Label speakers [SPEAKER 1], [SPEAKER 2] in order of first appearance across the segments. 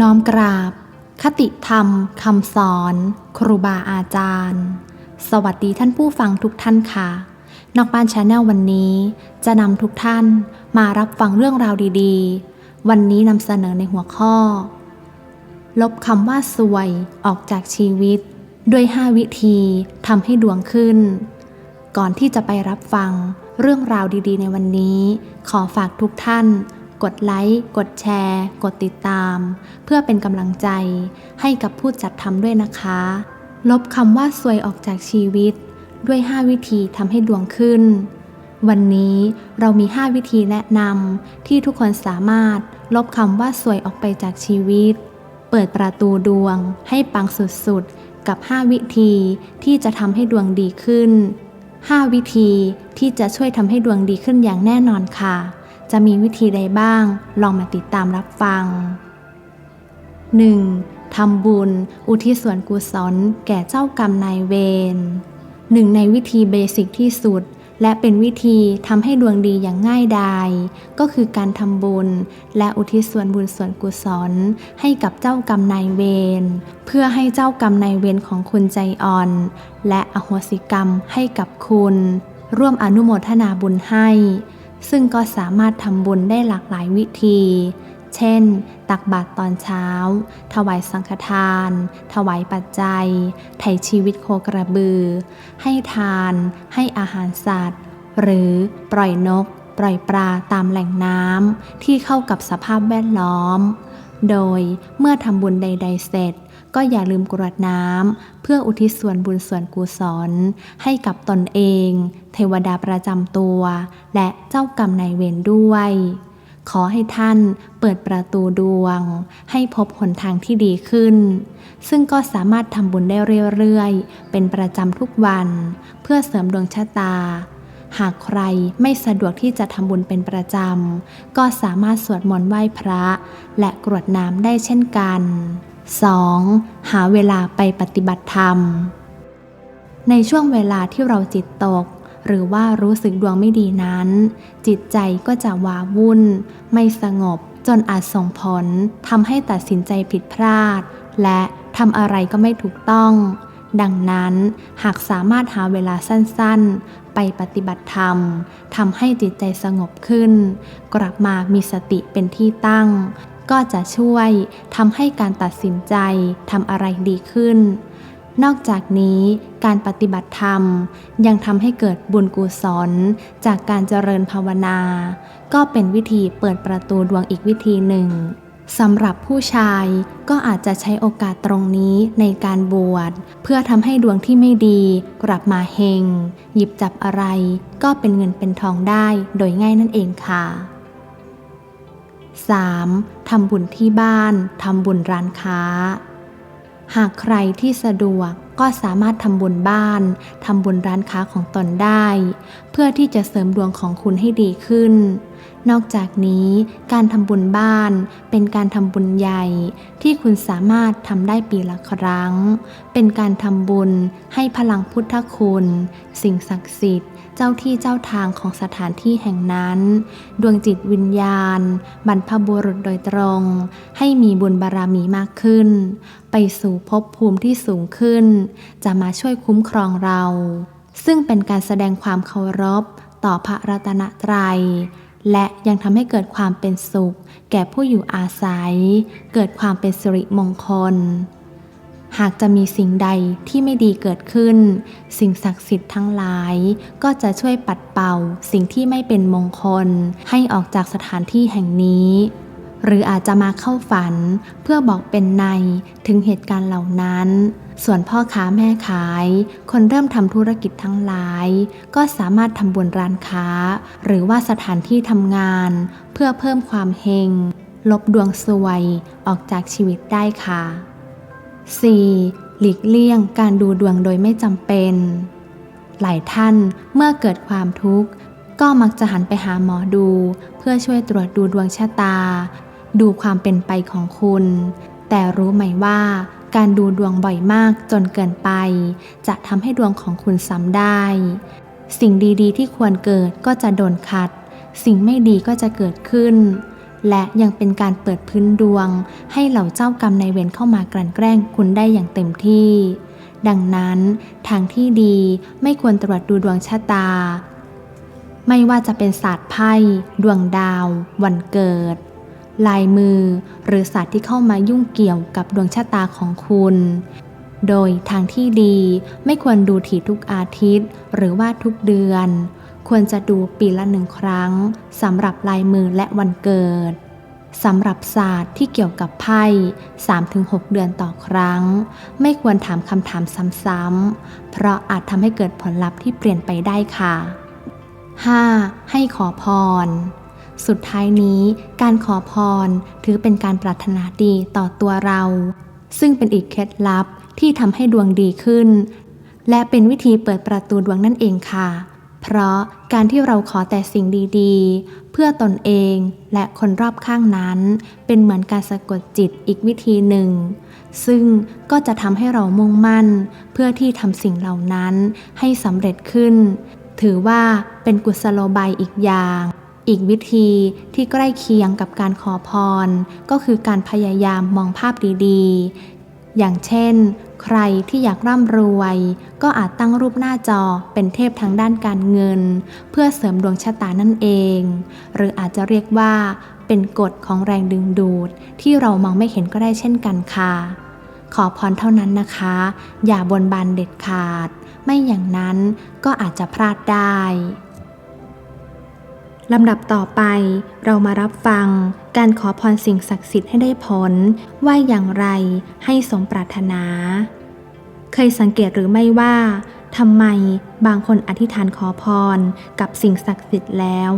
[SPEAKER 1] น้อมกราบ คติธรรมคำสอน ครูบาอาจารย์ สวัสดีท่านผู้ฟังทุกท่านค่ะ นอกบ้านชาแนลวันนี้ จะนำทุกท่านมารับฟังเรื่องราวดีๆ วันนี้นำเสนอในหัวข้อ ลบคำว่าสวยออกจากชีวิต ด้วย 5 วิธีทำให้ดวงขึ้น ก่อนที่จะไปรับฟังเรื่องราวดีๆ ในวันนี้ ขอฝากทุกท่าน กดไลค์ กดแชร์ กดติดตาม เพื่อเป็นกำลังใจให้กับผู้จัดทำด้วยนะคะ ลบคำว่าสวยออกจากชีวิต ด้วย 5 วิธีทำให้ดวงขึ้น วันนี้เรามี 5 วิธีแนะนำที่ทุกคนสามารถลบคำว่าสวยออกไปจากชีวิต เปิดประตูดวงให้ปังสุดๆ กับ 5 วิธีที่จะทำให้ดวงดีขึ้น 5 วิธีที่จะช่วยทำให้ดวงดีขึ้นอย่างแน่นอนค่ะ จะมีวิธีใดบ้าง ลองมาติดตามรับฟัง 1. ทำบุญ อุทิศส่วนกุศล แก่เจ้ากรรมนายเวรหนึ่งในวิธีเบสิกที่สุด และเป็นวิธีทำให้ดวงดีอย่างง่ายดาย ก็คือการทำบุญ และอุทิศส่วนบุญส่วนกุศล ให้กับเจ้ากรรมนายเวรเพื่อให้เจ้ากรรมนายเวรของคุณใจอ่อน และอโหสิกรรมให้กับคุณ ร่วมอนุโมทนาบุญให้ ซึ่งก็สามารถทำบุญได้หลากหลายวิธี เช่น ตักบาตรตอนเช้า ถวายสังฆทาน ถวายปัจจัย ไถ่ชีวิตโคกระบือ ให้ทาน ให้อาหารสัตว์ หรือปล่อยนก ปล่อยปลาตามแหล่งน้ำที่เข้ากับสภาพแวดล้อม โดยเมื่อทำบุญใด ๆ เสร็จ ก็อย่าลืมกรวดน้ำเพื่ออุทิศส่วนบุญส่วนกุศลให้กับตนเอง เทวดาประจำตัว และเจ้ากรรมนายเวรด้วย ขอให้ท่านเปิดประตูดวง ให้พบหนทางที่ดีขึ้น ซึ่งก็สามารถทำบุญได้เรื่อยๆ เป็นประจำทุกวัน เพื่อเสริมดวงชะตาหากใครไม่สะดวกที่จะทำบุญเป็นประจำ ก็สามารถสวดมนต์ไหว้พระ และกรวดน้ำได้เช่นกัน 2. หาเวลาไปปฏิบัติธรรม ในช่วงเวลาที่เราจิตตก หรือว่ารู้สึกดวงไม่ดีนั้น จิตใจก็จะว้าวุ่น ไม่สงบจนอาจส่งผลทำให้ตัดสินใจผิดพลาด และทำอะไรก็ไม่ถูกต้อง ดังนั้นหากสามารถหาเวลาสั้นๆ ไปปฏิบัติธรรมทำให้จิตใจสงบขึ้น กลับมามีสติเป็นที่ตั้ง ก็จะช่วยทำให้การตัดสินใจทำอะไรดีขึ้น นอกจากนี้การปฏิบัติธรรมยังทำให้เกิดบุญกุศลจากการเจริญภาวนา ก็เป็นวิธีเปิดประตูดวงอีกวิธีหนึ่งสำหรับผู้ชายก็อาจจะใช้โอกาสตรงนี้ในการบวชเพื่อทำให้ดวงที่ไม่ดีกลับมาเฮง หยิบจับอะไรก็เป็นเงินเป็นทองได้โดยง่ายนั่นเองค่ะ 3. ทำบุญที่บ้าน ทำบุญร้านค้า หากใครที่สะดวกก็สามารถทำบุญบ้าน ทำบุญร้านค้าของตนได้ เพื่อที่จะเสริมดวงของคุณให้ดีขึ้น นอกจากนี้การทำบุญบ้านเป็นการทำบุญใหญ่ที่คุณสามารถทำได้ปีละครั้ง เป็นการทำบุญให้พลังพุทธคุณ สิ่งศักดิ์สิทธิ์ เจ้าที่เจ้าทางของสถานที่แห่งนั้น ดวงจิตวิญญาณ บรรพบุรุษโดยตรง ให้มีบุญบารมีมากขึ้น ไปสู่ภพภูมิที่สูงขึ้น จะมาช่วยคุ้มครองเรา ซึ่งเป็นการแสดงความเคารพต่อพระรัตนตรัย และยังทำให้เกิดความเป็นสุข แก่ผู้อยู่อาศัย เกิดความเป็นสิริมงคล หากจะมีสิ่งใดที่ไม่ดีเกิดขึ้น สิ่งศักดิ์สิทธิ์ทั้งหลาย ก็จะช่วยปัดเป่า สิ่งที่ไม่เป็นมงคล ให้ออกจากสถานที่แห่งนี้ หรืออาจจะมาเข้าฝันเพื่อบอกเป็นในถึงเหตุการณ์เหล่านั้น ส่วนพ่อค้าแม่ขาย คนเริ่มทำธุรกิจทั้งหลาย ก็สามารถทำบุญร้านค้า หรือว่าสถานที่ทำงาน เพื่อเพิ่มความเฮง ลบดวงซวยออกจากชีวิตได้ค่ะ 4. หลีกเลี่ยงการดูดวงโดยไม่จำเป็น หลายท่านเมื่อเกิดความทุกข์ ก็มักจะหันไปหาหมอดู เพื่อช่วยตรวจดูดวงชะตา ดูความเป็นไปของคุณ แต่รู้ไหมว่า การดูดวงบ่อยมากจนเกินไป จะทำให้ดวงของคุณซ้ำได้ สิ่งดีๆ ที่ควรเกิดก็จะโดนขัด สิ่งไม่ดีก็จะเกิดขึ้น และยังเป็นการเปิดพื้นดวง ให้เหล่าเจ้ากรรมนายเวรเข้ามากลั่นแกล้งคุณได้อย่างเต็มที่ ดังนั้น ทางที่ดีไม่ควรตรวจดูดวงชะตา ไม่ว่าจะเป็นศาสตร์ไพ่ ดวงดาว วันเกิด ลายมือ หรือศาสตร์ที่เข้ามายุ่งเกี่ยวกับดวงชะตาของคุณ โดยทางที่ดีไม่ควรดูถี่ทุกอาทิตย์ หรือว่าทุกเดือน ควรจะดูปีละหนึ่งครั้งสำหรับลายมือและวันเกิดสำหรับศาสตร์ที่เกี่ยวกับไพ่ 3-6 เดือนต่อครั้ง ไม่ควรถามคำถามซ้ำๆ เพราะอาจทำให้เกิดผลลัพธ์ที่เปลี่ยนไปได้ค่ะ 5. ให้ขอพร สุดท้ายนี้การขอพรถือเป็นการปรารถนาดีต่อตัวเรา ซึ่งเป็นอีกเคล็ดลับที่ทำให้ดวงดีขึ้น และเป็นวิธีเปิดประตูดวงนั่นเองค่ะ เพราะการที่เราขอแต่สิ่งดีๆ เพื่อตนเองและคนรอบข้างนั้น เป็นเหมือนการสะกดจิตอีกวิธีหนึ่ง ซึ่งก็จะทำให้เรามุ่งมั่น เพื่อที่ทำสิ่งเหล่านั้นให้สำเร็จขึ้น ถือว่าเป็นกุศโลบายอีกอย่าง อีกวิธีที่ใกล้เคียงกับการขอพร ก็คือการพยายามมองภาพดีๆ อย่างเช่น ใครที่อยากร่ำรวย ก็อาจตั้งรูปหน้าจอเป็นเทพทางด้านการเงิน เพื่อเสริมดวงชะตานั่นเอง หรืออาจจะเรียกว่า เป็นกฎของแรงดึงดูด ที่เรามองไม่เห็นก็ได้เช่นกันค่ะ ขอพรเท่านั้นนะคะ อย่าบนบานเด็ดขาด ไม่อย่างนั้นก็อาจจะพลาดได้ ลำดับต่อไปเรามารับฟังการขอพรสิ่งศักดิ์สิทธิ์ให้ได้ผล ว่าอย่างไรให้สมปรารถนา เคยสังเกตหรือไม่ว่าทำไมบางคนอธิษฐานขอพรกับสิ่งศักดิ์สิทธิ์แล้ว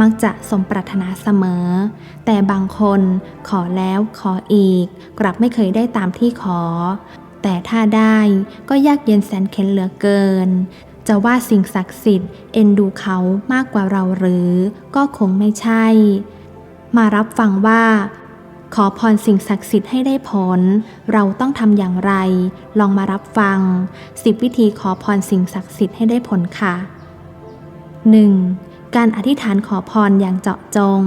[SPEAKER 1] มักจะสมปรารถนาเสมอ แต่บางคนขอแล้วขออีก กลับไม่เคยได้ตามที่ขอ แต่ถ้าได้ก็ยากเย็นแสนเข็นเหลือเกิน จะว่าสิ่งศักดิ์สิทธิ์เอ็นดูเขามากกว่าเราหรือ ก็คงไม่ใช่ มารับฟังว่า ขอพรสิ่งศักดิ์สิทธิ์ให้ได้ผล เราต้องทำอย่างไร ลองมารับฟัง10วิธีขอพรสิ่งศักดิ์สิทธิ์ให้ได้ผลค่ะ 1. การอธิษฐานขอพรอย่างเจาะจง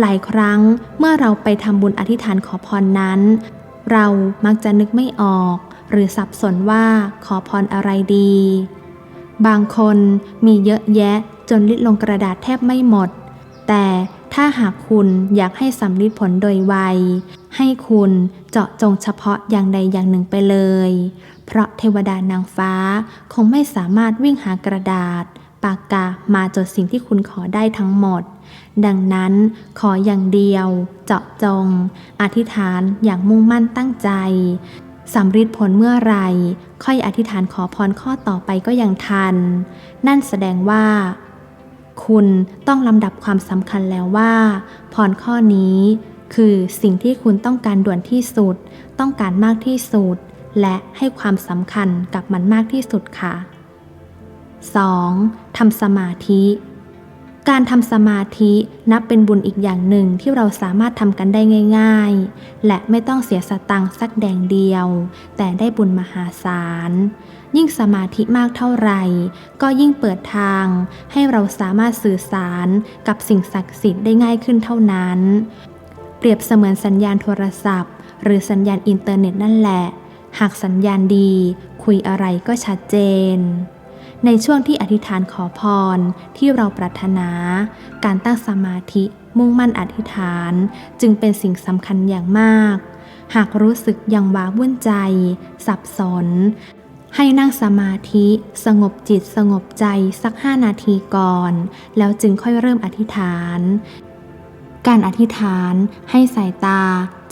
[SPEAKER 1] หลายครั้งเมื่อเราไปทำบุญอธิษฐานขอพรนั้น เรามักจะนึกไม่ออก หรือสับสนว่าขอพรอะไรดี บางคนมีเยอะแยะจนลิดลงกระดาษแทบไม่หมด แต่ถ้าหากคุณอยากให้สำลิดผลโดยไว ให้คุณเจาะจงเฉพาะอย่างใดอย่างหนึ่งไปเลย เพราะเทวดานางฟ้าคงไม่สามารถวิ่งหากระดาษ ปากกามาจดสิ่งที่คุณขอได้ทั้งหมด ดังนั้นขออย่างเดียว เจาะจง อธิษฐานอย่างมุ่งมั่นตั้งใจ สำฤทธิ์ผลเมื่อไร ค่อยอธิษฐานขอพรข้อต่อไปก็ยังทัน นั่นแสดงว่า คุณต้องลำดับความสำคัญแล้วว่า พรข้อนี้ คือสิ่งที่คุณต้องการด่วนที่สุด ต้องการมากที่สุด และให้ความสำคัญกับมันมากที่สุดค่ะ 2. ทำสมาธิ การทำสมาธินับเป็นบุญอีกอย่างหนึ่งที่เราสามารถทำกันได้ง่าย ๆ และไม่ต้องเสียสตังค์สักแดงเดียว แต่ได้บุญมหาศาล ยิ่งสมาธิมากเท่าไหร่ ก็ยิ่งเปิดทาง ให้เราสามารถสื่อสารกับสิ่งศักดิ์สิทธิ์ได้ง่ายขึ้นเท่านั้น เปรียบเสมือนสัญญาณโทรศัพท์ หรือสัญญาณอินเทอร์เน็ตนั่นแหละ หากสัญญาณดี คุยอะไรก็ชัดเจน ในช่วงที่อธิษฐานขอพรที่เราปรารถนา การตั้งสมาธิมุ่งมั่นอธิษฐาน จึงเป็นสิ่งสำคัญอย่างมาก หากรู้สึกยังว้าวุ่นใจ สับสน ให้นั่งสมาธิสงบจิตสงบใจสักห้านาทีก่อน แล้วจึงค่อยเริ่มอธิษฐาน การอธิษฐานให้สายตา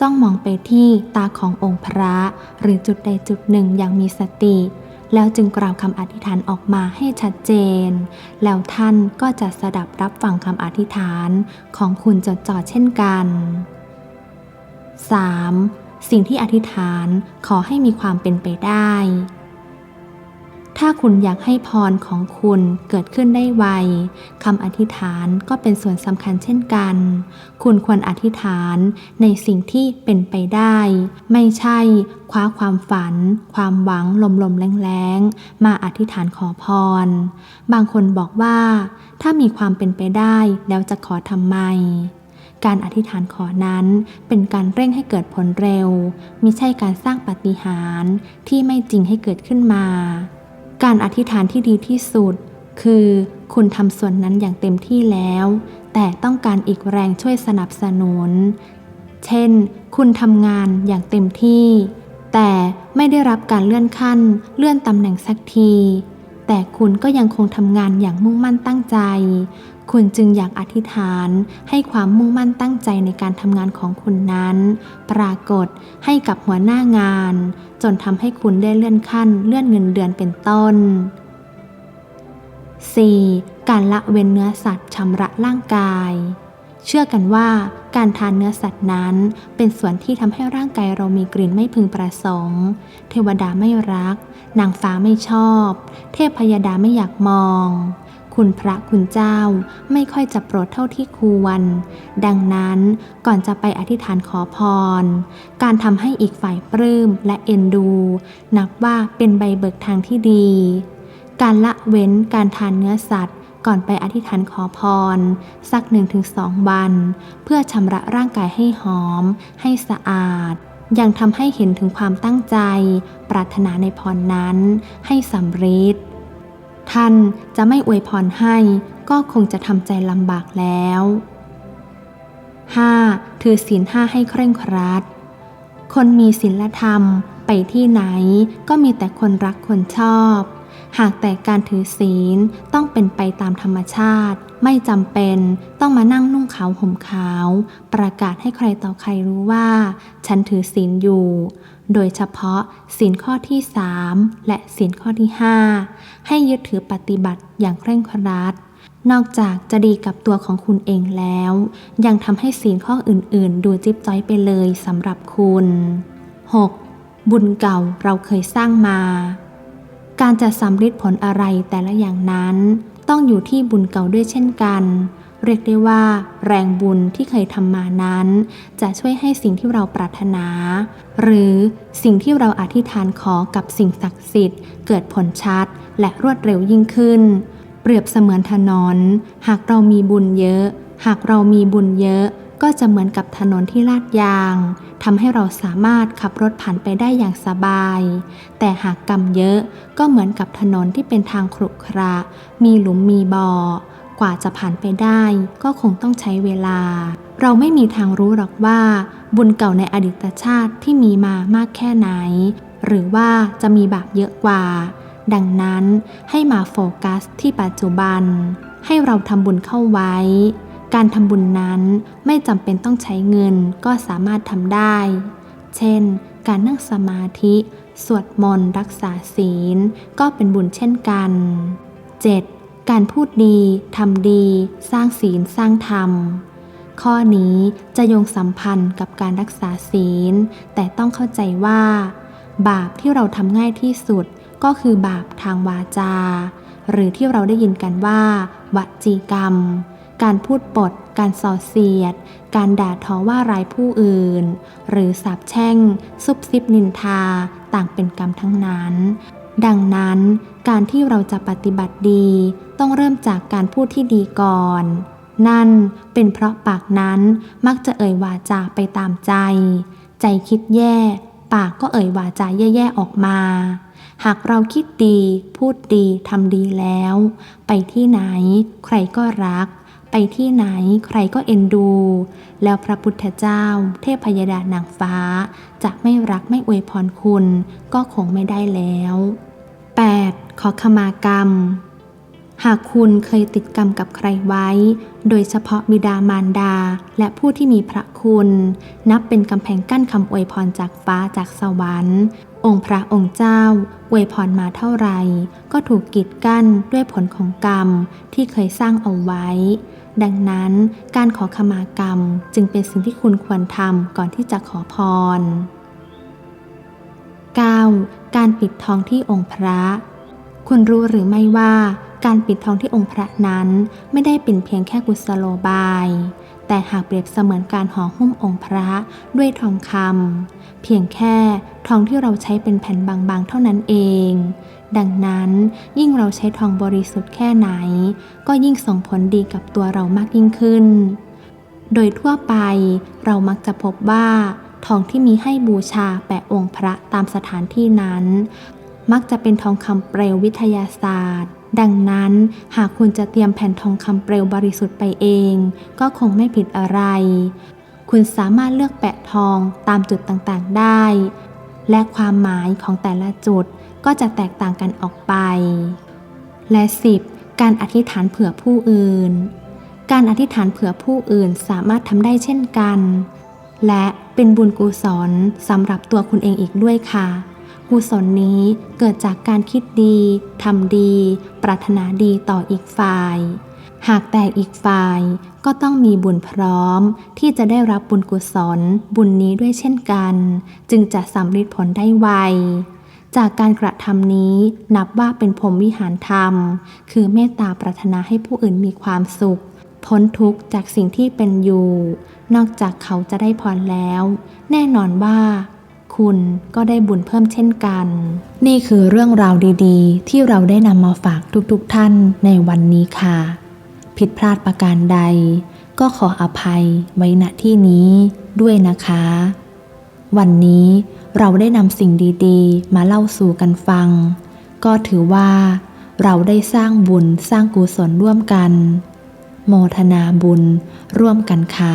[SPEAKER 1] จ้องมองไปที่ตาขององค์พระ หรือจุดใดจุดหนึ่งอย่างมีสติ แล้วจึงกล่าวคำอธิษฐานออกมาให้ชัดเจน แล้วท่านก็จะสดับรับฟังคำอธิษฐานของคุณจดจ่อเช่นกัน 3. สิ่งที่อธิษฐานขอให้มีความเป็นไปได้ ถ้าคุณอยากให้พรของคุณเกิดขึ้นได้ไวคำอธิษฐานก็เป็นส่วนสำคัญเช่นกัน คุณควรอธิษฐานในสิ่งที่เป็นไปได้ ไม่ใช่คว้าความฝัน ความหวังลมๆแรงๆ มาอธิษฐานขอพร บางคนบอกว่า ถ้ามีความเป็นไปได้แล้วจะขอทำไมการอธิษฐานขอนั้นเป็นการเร่งให้เกิดผลเร็ว มิใช่การสร้างปาฏิหาริย์ที่ไม่จริงให้เกิดขึ้นมา การอธิษฐานที่ดีที่สุด คือคุณทำส่วนนั้นอย่างเต็มที่แล้ว แต่ต้องการอีกแรงช่วยสนับสนุน เช่น คุณทำงานอย่างเต็มที่ แต่ไม่ได้รับการเลื่อนขั้น เลื่อนตำแหน่งสักที แต่คุณก็ยังคงทำงานอย่างมุ่งมั่นตั้งใจ คุณจึงอยากอธิษฐานให้ความมุ่งมั่นตั้งใจในการทำงานของคุณนั้น ปรากฏให้กับหัวหน้างาน จนทำให้คุณได้เลื่อนขั้น เลื่อนเงินเดือนเป็นต้น 4. การละเว้นเนื้อสัตว์ชำระร่างกาย เชื่อกันว่าการทานเนื้อสัตว์นั้น เป็นส่วนที่ทำให้ร่างกายเรามีกลิ่นไม่พึงประสงค์ เทวดาไม่รัก นางฟ้าไม่ชอบ เทพพยดาไม่อยากมอง คุณพระคุณเจ้าไม่ค่อยจะโปรดเท่าที่ควร ดังนั้นก่อนจะไปอธิษฐานขอพร การทำให้อีกฝ่ายปลื้มและเอ็นดู นับว่าเป็นใบเบิกทางที่ดี การละเว้นการทานเนื้อสัตว์ ก่อนไปอธิษฐานขอพร สัก 1-2 วัน เพื่อชำระร่างกายให้หอม ให้สะอาดยังทำให้เห็นถึงความตั้งใจ ปรารถนาในพรนั้น ให้สำเร็จ ท่านจะไม่อวยพรให้ก็คงจะทำใจลำบากแล้ว 5. ถือศีลห้าให้เคร่งครัด คนมีศีลธรรมไปที่ไหนก็มีแต่คนรักคนชอบ หากแต่การถือศีลต้องเป็นไปตามธรรมชาติ ไม่จำเป็นต้องมานั่งนุ่งขาวห่มขาว ประกาศให้ใครต่อใครรู้ว่า ฉันถือศีลอยู่ โดยเฉพาะศีลข้อที่ 3 และศีลข้อที่ 5 ให้ยึดถือปฏิบัติอย่างเคร่งครัด นอกจากจะดีกับตัวของคุณเองแล้ว ยังทำให้ศีลข้ออื่น ๆ ดูจิ๊บจ้อยไปเลยสำหรับคุณ 6. บุญเก่าเราเคยสร้างมา การจะสำฤทธิ์ผลอะไรแต่ละอย่างนั้น ต้องอยู่ที่บุญเก่าด้วยเช่นกัน เรียกได้ว่า แรงบุญที่เคยทำมานั้น จะช่วยให้สิ่งที่เราปรารถนา หรือสิ่งที่เราอธิษฐานขอกับสิ่งศักดิ์สิทธิ์ เกิดผลชัด และรวดเร็วยิ่งขึ้น เปรียบเสมือนถนน หากเรามีบุญเยอะ หากเรามีบุญเยอะ ก็จะเหมือนกับถนนที่ลาดยางทำให้เราสามารถขับรถผ่านไปได้อย่างสบาย แต่หากกรรมเยอะก็เหมือนกับถนนที่เป็นทางขรุขระ มีหลุมมีบ่อ กว่าจะผ่านไปได้ก็คงต้องใช้เวลา เราไม่มีทางรู้หรอกว่า บุญเก่าในอดีตชาติที่มีมามากแค่ไหน หรือว่าจะมีบาปเยอะกว่า ดังนั้นให้มาโฟกัสที่ปัจจุบัน ให้เราทำบุญเข้าไว้ การทำบุญนั้นไม่จำเป็นต้องใช้เงินก็สามารถทำได้ เช่น การนั่งสมาธิสวดมนต์รักษาศีล ก็เป็นบุญเช่นกัน 7. การพูดดีทำดี สร้างศีลสร้างธรรม ข้อนี้จะโยงสัมพันธ์กับการรักษาศีล แต่ต้องเข้าใจว่า บาปที่เราทำง่ายที่สุดก็คือบาปทางวาจา หรือที่เราได้ยินกันว่าวจีกรรม การพูดปด การส่อเสียด การด่าทอว่าร้ายผู้อื่น หรือสาบแช่ง ซุบซิบนินทา ต่างเป็นกรรมทั้งนั้น ดังนั้นการที่เราจะปฏิบัติดี ต้องเริ่มจากการพูดที่ดีก่อน นั่นเป็นเพราะปากนั้นมักจะเอ่ยวาจาไปตามใจ ใจคิดแย่ ปากก็เอ่ยวาจาแย่ๆออกมา หากเราคิดดีพูดดีทำดีแล้ว ไปที่ไหน ใครก็รัก ไปที่ไหนใครก็เอ็นดู แล้วพระพุทธเจ้า เทพยดานางฟ้า จะไม่รักไม่อวยพรคุณ ก็คงไม่ได้แล้ว 8. ขอขมากรรม หากคุณเคยติดกรรมกับใครไว้ โดยเฉพาะบิดามารดา และผู้ที่มีพระคุณ นับเป็นกำแพงกั้นคำอวยพรจากฟ้าจากสวรรค์ องค์พระองค์เจ้าอวยพรมาเท่าไหร่ ก็ถูกกีดกั้นด้วยผลของกรรมที่เคยสร้างเอาไว้ ดังนั้นการขอขมากรรมจึงเป็นสิ่งที่คุณควรทำก่อนที่จะขอพร 9. การปิดทองที่องค์พระ คุณรู้หรือไม่ว่า การปิดทองที่องค์พระนั้นไม่ได้เป็นเพียงแค่กุศโลบาย แต่หากเปรียบเสมือนการห่อหุ้มองค์พระด้วยทองคำเพียงแค่ทองที่เราใช้เป็นแผ่นบางๆ เท่านั้นเอง ดังนั้นยิ่งเราใช้ทองบริสุทธิ์แค่ไหน ก็ยิ่งส่งผลดีกับตัวเรามากยิ่งขึ้น โดยทั่วไปเรามักจะพบว่า ทองที่มีให้บูชาแปะองค์พระตามสถานที่นั้น มักจะเป็นทองคำเปลววิทยาศาสตร์ ดังนั้นหากคุณจะเตรียมแผ่นทองคำเปลวบริสุทธิ์ไปเอง ก็คงไม่ผิดอะไร คุณสามารถเลือกแปะทองตามจุดต่างๆได้ และความหมายของแต่ละจุดก็จะแตกต่างกันออกไป และ 10. การอธิษฐานเผื่อผู้อื่น การอธิษฐานเผื่อผู้อื่นสามารถทำได้เช่นกัน และเป็นบุญกุศลสำหรับตัวคุณเองอีกด้วยค่ะ กุศลนี้เกิดจากการคิดดีทำดี ปรารถนาดีต่ออีกฝ่าย หากแต่อีกฝ่ายก็ต้องมีบุญพร้อม ที่จะได้รับบุญกุศล บุญนี้ด้วยเช่นกัน จึงจะสำเร็จผลได้ไวจากการกระทำนี้นับว่าเป็นพรมวิหารธรรม คือเมตตาปรารถนาให้ผู้อื่นมีความสุข พ้นทุกข์จากสิ่งที่เป็นอยู่ นอกจากเขาจะได้พรแล้ว แน่นอนว่า คุณก็ได้บุญเพิ่มเช่นกัน นี่คือเรื่องราวดีๆ ที่เราได้นำมาฝากทุกๆท่านในวันนี้ค่ะ ผิดพลาดประการใด ก็ขออภัยไว้ณที่นี้ด้วยนะคะ วันนี้เราได้นำสิ่งดีๆ มาเล่าสู่กันฟัง ก็ถือว่า เราได้สร้างบุญสร้างกุศลร่วมกัน โมทนาบุญร่วมกันค่ะ